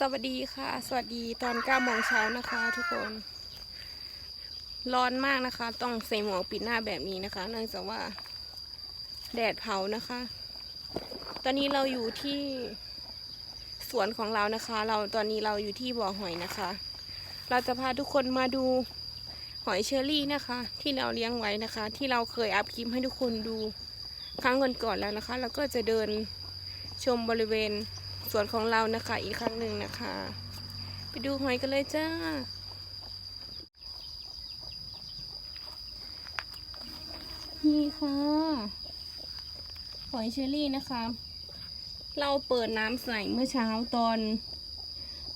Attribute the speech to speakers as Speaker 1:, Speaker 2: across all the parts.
Speaker 1: สวัสดีค่ะ สวัสดีตอน9โมงเช้านะคะ ทุกคน ร้อนมากนะคะ ต้องใส่หมวกปิดหน้าแบบนี้นะคะเนื่องจากว่า แดดเผานะคะ ตอนนี้เราอยู่ที่สวนของเรานะคะ เราตอนนี้เราอยู่ที่บ่อหอยนะคะ เราจะพาทุกคนมาดูหอยเชอรี่นะคะ ที่เราเลี้ยงไว้นะคะ ที่เราเคยอัพคลิปให้ทุกคนดูครั้งก่อนๆแล้วนะคะ แล้วก็จะเดินชมบริเวณ สวนของเรานะคะ อีกครั้งหนึ่งนะคะ ไปดูหอยกันเลยจ้านี่ค่ะหอยเชอรี่นะคะ เราเปิดน้ำใส่เมื่อเช้าตอน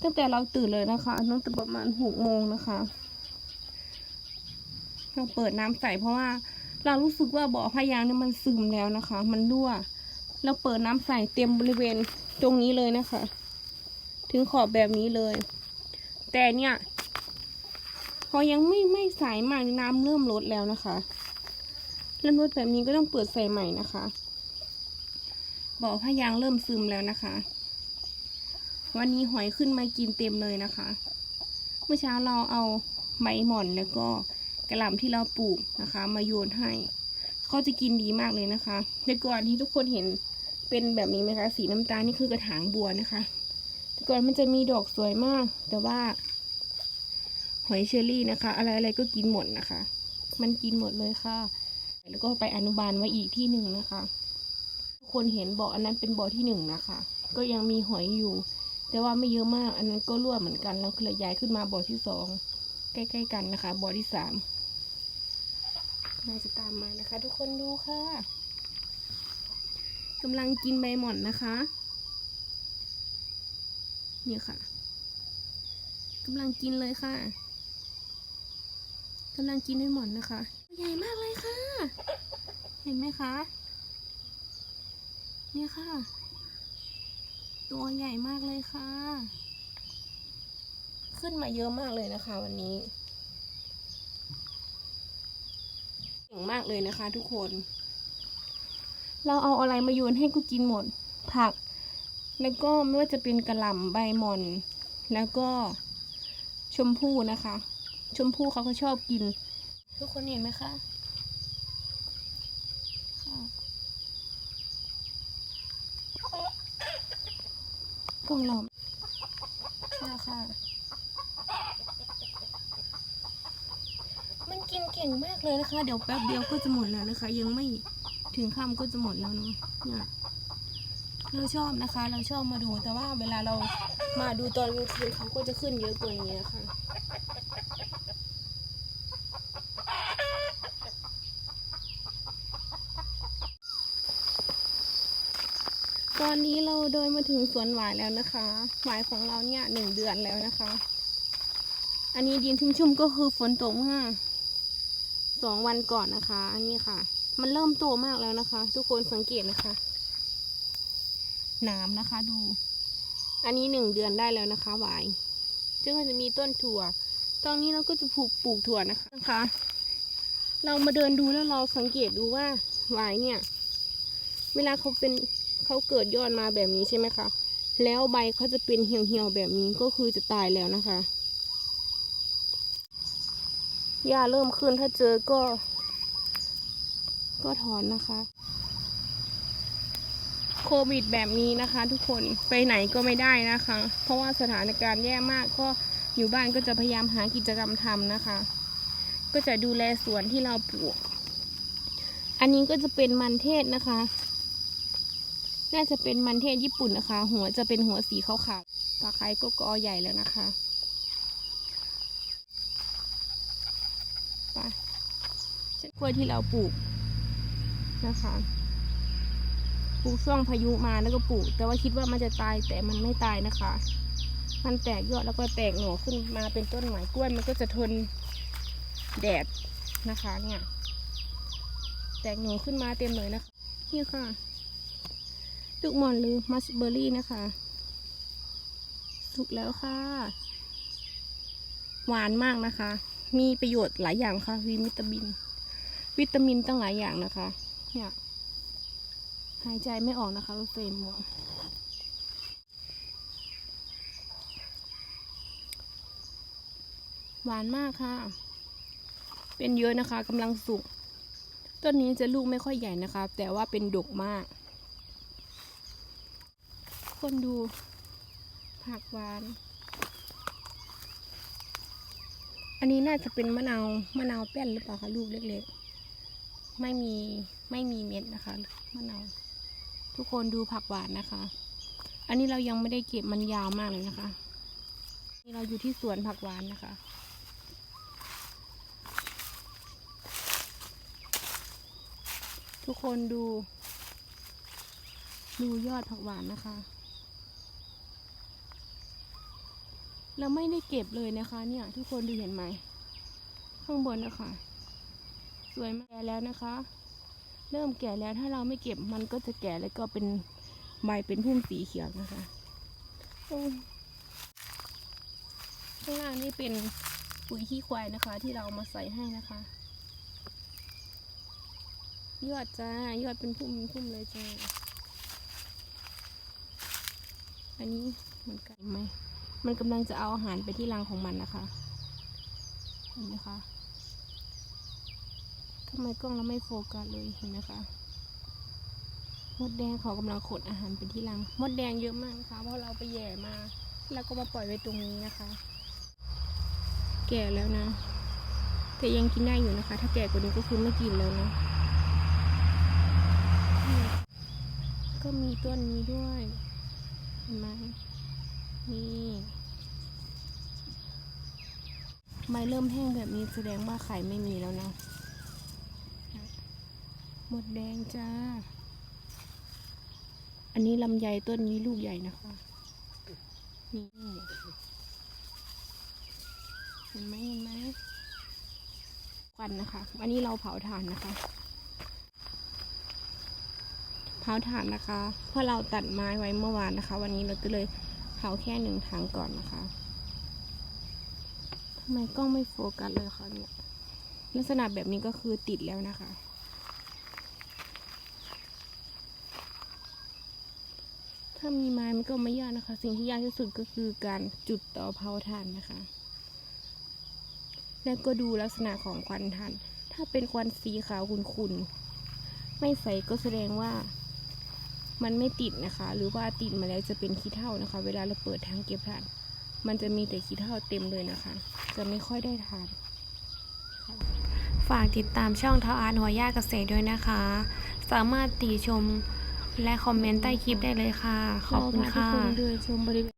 Speaker 1: ตั้งแต่เราตื่นเลยนะคะตั้งแต่ประมาณหกโมงนะคะ เราเปิดน้ำใส่เพราะว่าเรารู้สึกว่าบ่อพยางเนี่ยมันซึมแล้วนะคะ มันรั่ว เราเปิดน้ำใส่เต็มบริเวณ ตรงนี้เลยนะคะ ถึงขอบแบบนี้เลย แต่เนี่ย พอยังไม่ไม่ใสมากน้ำเริ่มลดแล้วนะคะเริ่มลดแบบนี้ก็ต้องเปิดใส่ใหม่นะคะบ่อพยางเริ่มซึมแล้วนะคะ วันนี้หอยขึ้นมากินเต็มเลยนะคะ เมื่อเช้าเราเอาใบหม่อนแล้วก็กระหล่ำที่เราปลูกนะคะ มาโยนให้เขาจะกินดีมากเลยนะคะแต่ก่อนที่ทุกคนเห็น เป็นแบบนี้ไหมคะ สีน้ำตาลนี่คือกระถางบัวนะคะแต่ก่อนมันจะมีดอกสวยมาก แต่ว่า หอยเชอรี่นะคะ อะไรอะไรก็กินหมดนะคะ มันกินหมดเลยค่ะ แล้วก็ไปอนุบาลไว้อีกที่หนึ่งนะคะทุกคนเห็นบ่ออันนั้นเป็นบ่อที่หนึ่งนะคะ ก็ยังมีหอยอยู่ แต่ว่าไม่เยอะมาก อันนั้นก็รั่วเหมือนกัน แล้วก็เลยย้ายขึ้นมาบ่อที่สองใกล้ๆกันนะคะ บ่อที่สามน่าจะตามมานะคะ ทุกคนดูค่ะ กำลังกินใบหม่อนนะคะ นี่ค่ะกำลังกินเลยค่ะกำลังกินใบหม่อนนะคะ ใหญ่มากเลยค่ะ เห็นไหมคะเนี่ยค่ะ ตัวใหญ่มากเลยค่ะ ขึ้นมาเยอะมากเลยนะคะ วันนี้เก่งมากเลยนะคะทุกคน เราเอาอะไรมาโยนให้ก็กินหมด ผัก แล้วก็ไม่ว่าจะเป็นกระหล่ำใบหม่อน แล้วก็ชมพู่นะคะ ชมพู่เขาก็ชอบกิน ทุกคนเห็นไหมคะกล่องหลอมเนี่ค่ะมันกินเก่งมากเลยนะคะ เดี๋ยวแป๊บเดียวก็จะหมดแล้วนะคะ ยังไม่ ถึงค่ำก็จะหมดแล้วเนาะเนี่ยเราชอบนะคะ เราชอบมาดูแต่ว่าเวลาเรามาดูตอนกลางคืนเขาก็จะขึ้นเยอะกว่านี้นะคะตอนนี้เราเดินมาถึงสวนหวายแล้วนะคะ หวายของเราเนี่ยหนึ่งเดือนแล้วนะคะ อันนี้ดินชุ่มๆก็คือฝนตกเมื่อสองวันก่อนนะคะ อันนี้ค่ะ มันเริ่มโตมากแล้วนะคะ ทุกคนสังเกตนะคะหนามนะคะดู อันนี้หนึ่งเดือนได้แล้วนะคะหวายซึ่งก็จะมีต้นถั่ว ตรงนี้เราก็จะปลูกปลูกถั่วนะคะนะคะ เรามาเดินดูแล้วเราสังเกตดูว่าหวายเนี่ย เวลาเขาเป็นเขาเกิดยอดมาแบบนี้ใช่ไหมคะ แล้วใบเขาจะเป็นเหี่ยวๆแบบนี้ก็คือจะตายแล้วนะคะ หญ้าเริ่มขึ้นถ้าเจอก็ ก็ถอนนะคะ โควิดแบบนี้นะคะ ทุกคนไปไหนก็ไม่ได้นะคะ เพราะว่าสถานการณ์แย่มากก็อยู่บ้านก็จะพยายามหากิจกรรมทำนะคะ ก็จะดูแลสวนที่เราปลูก อันนี้ก็จะเป็นมันเทศนะคะ น่าจะเป็นมันเทศญี่ปุ่นนะคะ หัวจะเป็นหัวสีขาวๆตาไคร้ก็กอใหญ่แล้วนะคะไปเช่นกล้วยที่เราปลูก นะคะปลูกช่วงพายุมาแล้วก็ปลูก แต่ว่าคิดว่ามันจะตายแต่มันไม่ตายนะคะ มันแตกยอดแล้วก็แตกหน่อขึ้นมาเป็นต้นหมายกล้วยมันก็จะทนแดดนะคะเนี่ยแตกหน่อขึ้นมาเต็มเลยนะคะนี่ค่ะลูกมอนหรือมัสเบอรี่นะคะ สุกแล้วค่ะ หวานมากนะคะ มีประโยชน์หลายอย่างค่ะวิตามิน วิตามินตั้งหลายอย่างนะคะ เนี่ยหายใจไม่ออกนะคะเราเฟรมมองหวานมากค่ะ เป็นเยอะนะคะกำลังสุก ต้นนี้จะลูกไม่ค่อยใหญ่นะคะ แต่ว่าเป็นดกมาก คนดูผักหวาน อันนี้น่าจะเป็นมะนาว มะนาวแป้นหรือเปล่าคะลูกเล็กๆ ไม่มี ไม่มีเม็ดนะคะมะนาวทุกคนดูผักหวานนะคะ อันนี้เรายังไม่ได้เก็บมันยาวมากเลยนะคะ นี่เราอยู่ที่สวนผักหวานนะคะ ทุกคนดู ดูยอดผักหวานนะคะ เราไม่ได้เก็บเลยนะคะ เนี่ย ทุกคนดูเห็นไหมข้างบนนะคะ สวยมากแก่แล้วนะคะ เริ่มแก่แล้วถ้าเราไม่เก็บมันก็จะแก่แล้วก็เป็นใบเป็นพุ่มสีเขียวนะคะข้างล่างนี่เป็นปุ๋ยขี้ควายนะคะ ที่เราเอามาใส่ให้นะคะ ยอดจ้ายอดเป็นพุ่มพุ่มเลยจ้าอันนี้มันไก่ไหมมันกำลังจะเอาอาหารไปที่รังของมันนะคะเห็นไหมคะำไมกล้องเราไม่โฟกัสเลยเห็นไหมคะมดแดงเขากำลังขดอาหารไปที่รัง มดแดงเยอะมากนะคะเพราะเราไปแย่มา แล้วก็มาปล่อยไว้ตรงนี้นะคะ แก่แล้วนะ แต่ยังกินได้อยู่นะคะ ถ้าแก่กว่านี้ก็คือไม่กินแล้วนะ ก็มีต้นนี้ด้วย เห็นไหมนี่ใบเริ่มแห้งแบบนี้แสดงว่าไข่ไม่มีแล้วนะ หมดแดงจ้า อันนี้ลำไยต้นนี้ลูกใหญ่นะคะ นี่ เห็นไหมเห็นไหมควันนะคะ อันนี้เราเผาถ่านนะคะ เผาถ่านนะคะ เพราะเราตัดไม้ไว้เมื่อวานนะคะ วันนี้เราก็เลยเผาแค่หนึ่งถังก่อนนะคะทำไมกล้องไม่โฟกัสเลยคะเนี่ยลักษณะแบบนี้ก็คือติดแล้วนะคะ ถ้ามีไม้มันก็ไม่ยากนะคะ สิ่งที่ยากที่สุดก็คือการจุดเตาเผาถ่านนะคะ แล้วก็ดูลักษณะของควันถ่าน ถ้าเป็นควันสีขาวขุ่นๆ ไม่ใสก็แสดงว่ามันไม่ติดนะคะ หรือว่าติดมาแล้วจะเป็นขี้เถ้านะคะ เวลาเราเปิดทางเก็บถ่าน มันจะมีแต่ขี้เถ้าเต็มเลยนะคะ จะไม่ค่อยได้ทาน
Speaker 2: ฝากติดตามช่องเท้าอาร์ตหัวย่าเกษตรด้วยนะคะ สามารถติชม และคอมเมนต์ใต้คลิปได้เลยค่ะ ขอบคุณค่ะ